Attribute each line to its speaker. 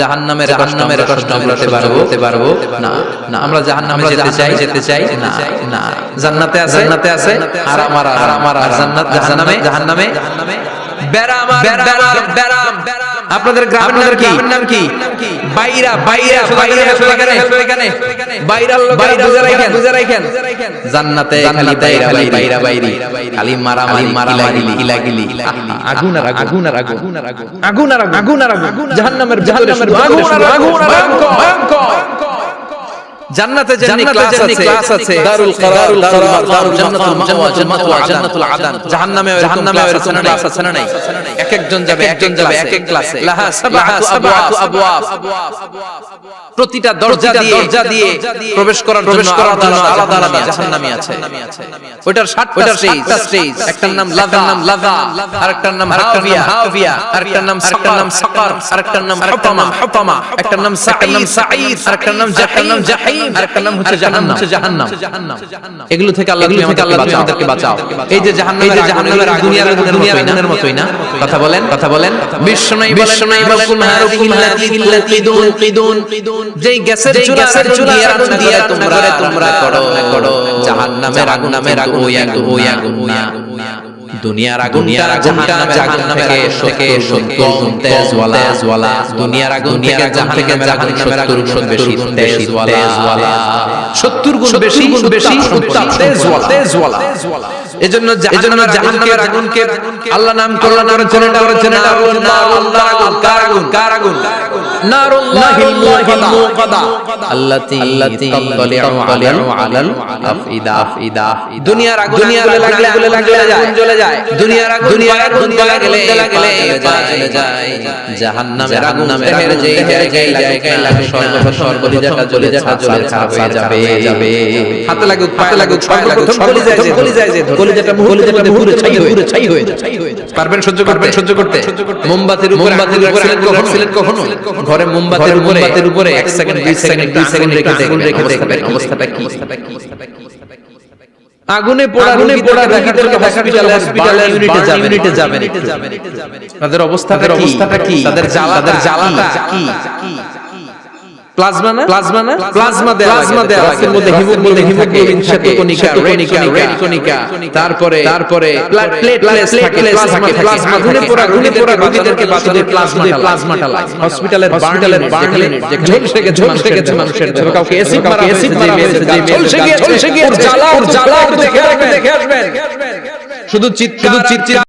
Speaker 1: জাহান্নামের জাহান্নামের কষ্ট আমরা হতে পারব? হতে পারব? না না। আমরা জাহান্নামে যেতে চাই যেতে চাই না না। জান্নাতে আছে? জান্নাতে আছে? আর আমার আর আমার জান্নাত জাহান্নামে? জাহান্নামে? বেরাম বেরাম বেরাম আপনাদের গ্রামের নাম কি? বাইরা বাইরা বাইরা এখানে বাইরাল লোকেরা বুঝে রাখেন। জান্নাতে খালি বাইরা বাইরা। বাইরি খালি মারামারি মারামারি গিলাগিলি আগুন আর আগুন। আর আগুন। আর আগুন। আগুন আর আগুন। আর আগুন। জাহান্নামের জাহান্নামের আগুন আর আগুন। আর ভয়ঙ্কর। জান্নাতে ক্লাস আছে দারুল দারুল জান্নাতুল মাওয়া জান্নাতুল জান্নাতুল আদান। জাহান্নামে জাহান্নামে এরকম ক্লাস আছে না নাই? এক একজন যাবে একজন যাবে এক এক ক্লাসে লাহা সাবআতু আবওয়াব প্রতিটা দরজা দিয়ে দরজা দিয়ে প্রবেশ করার প্রবেশ করার জন্য আলাদা আলাদা জাহান্নামী আছে। ওটার সাতটা স্টেজ স্টেজ একটার নাম লাযা নাম লাযা আরেকটার নাম হাবিয়া হাবিয়া আরেকটার নাম সাকার নাম সাকার আরেকটার নাম হুতামা হুতামা একটার নাম সাঈদ নাম সাঈদ আরেকটার নাম জাহান্নাম নাম জাহিম আরেকটার নাম হচ্ছে জাহান্নাম। হচ্ছে জাহান্নাম। এগুলো থেকে আল্লাহ তুমি আমাদেরকে বাঁচাও। এই যে জাহান্নাম এই যে জাহান্নামের দুনিয়ার দুনিয়ার আগুনের মতোই না কথা বলেন কথা বলেন। যেই গ্যাসের চুলা আগুন দিয়ে তোমরা তোমরা করো করো। জাহান্নামের আগুন নামের আগুন ওই আগুন ওই আগুন না দুনিয়ার আগুনটা আগুনটা জাহান্নাম থেকে থেকে সত্তর গুণ তেজওয়ালা। তেজওয়ালা। দুনিয়ার আগুন দুনিয়ার আগুন থেকে জাহান্নামের আগুন বেশি গুণ বেশি। গুণ বেশি উত্তাপ তেজওয়ালা। তেজওয়ালা। এজন্য এজন্য জাহান্নামের আগুনকে আল্লাহ নাম করলেন নাম করেছেন করেছেন আগুন কার আগুন কার আগুন নারুল্লাহিল মুকাদা আল্লাতী তাত্তালিউ আলাল আফইদা আফইদা দুনিয়ার আগুন দুনিয়ার লাগলে লাগলে লাগলে যায় জ্বলে যায় দুনিয়ার আগুন দুনিয়ার আগুন জ্বলে গেলে গেলে চলে যায় জাহান্নামের আগুন জাহান্নামের যেই জায়গায় জায়গায় লাগে সর্ব সর্বলিজাটা জ্বলে যাটা জ্বলে যাবে যাবে হাতে লাগুক পায়ে লাগুক সর্বপ্রথম গলি যায় গলি যায় যে কলিজাটা কলিজাটা পুরো ছাই হয়ে পুরো ছাই হয়ে পারবেন সহ্য করবেন সহ্য করতে? মোমবাতির উপরে মোমবাতির উপরে কখনো? ছিলেন কখনো? ঘরে মোমবাতির উপরে মোমবাতির উপরে 1 সেকেন্ড 2 সেকেন্ড 2 সেকেন্ড রেখে দেখবেন। রেখে দেখবেন অবস্থাটা কি? আগুনে পোড়া আগুনে পোড়া রোগীদেরকে হসপিটালে হসপিটালে ইউনিটে যাবেন। ইউনিটে যাবেন। তাদের অবস্থাটা অবস্থাটা কি? তাদের জ্বালা তাদের জ্বালাটা কি? প্লাজমা না? প্লাজমা না? প্লাজমা দেয়া প্লাজমা দেয়া রক্তের মধ্যে হিমোগ্লোবিন হিমোগ্লোবিন শ্বেতকণিকা রেড রেড তারপরে তারপরে প্লেটলেটস থাকে প্লাজমা প্লাজমা গুনে পোড়া গুনে পোড়া রোগীদেরকে বাঁচাতে প্লাজমাটা প্লাজমাটা লাগে হসপিটালের হসপিটালের বার্নেট যেখানে ঝলসে গেছে ঝলসে গেছে মানুষের দেহ। কাউকে এসিড মারা এসিড মারা হয়েছে যে ঝলসে গিয়ে ঝলসে গিয়ে জ্বালা জ্বালা দেখে দেখে আসবেন শুধু চিৎ শুধু চিৎ